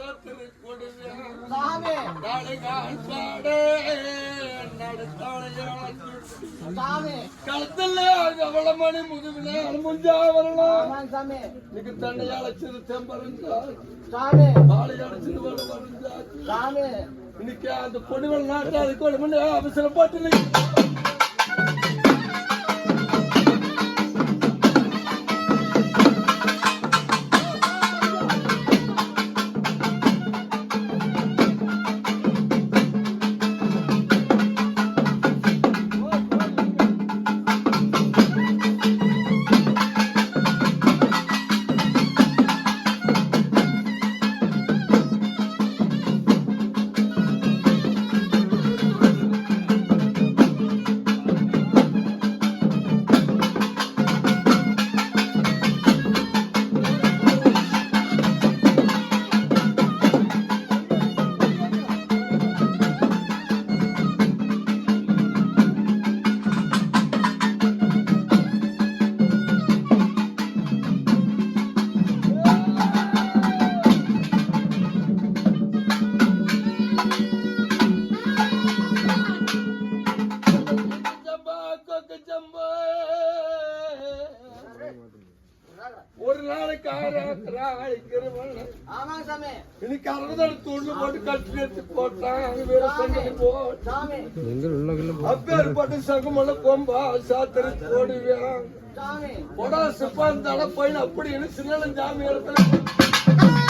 சாத்திரை களத்தில் கவளமணி முதுவினால் முஞ்சா வரலாம் ஆமாங்க சாமி. இன்னைக்கு தன்னை அழைச்சது தெம்பரஞ்சாச்சு சாமி. பாலை அழைச்சது வர வரஞ்சாச்சு சாமி. இன்னைக்கு அந்த பொடிவல் நாட்டு அதுக்கு ஒரு மணி ஒரு நாளைக்கு சாமி இன்னைக்கு அறுபதாடு துண்டு போட்டு கட்டி எடுத்து போட்டான். அங்க வேற சொன்னது போ. சாமி. அப்பேற்பட்டு சங்கமல்ல கொம்பா சாத்திரை போடுவேன். சாமி. பொடா சிப்பான் தலை பையன் அப்படின்னு சின்ன ஜாமி இடத்துல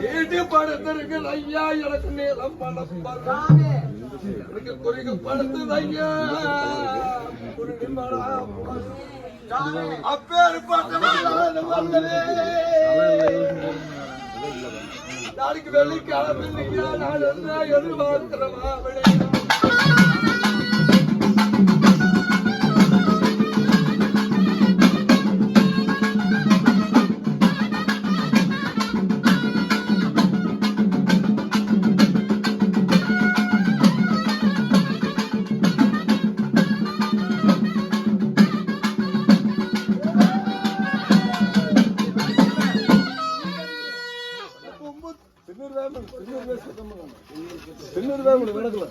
வீட்டு படுத்திருக்கு ஐயா எனக்கு நீளம் சாமி எனக்கு குறிக்க படுத்தது ஐயா. வந்ததே. நாளைக்கு வெள்ளிக்கிழமை இன்னைக்கு நான் தின்னூறு வேமன் தின்னூறு வேமன் தின்னூறு வேமன் விளக்கல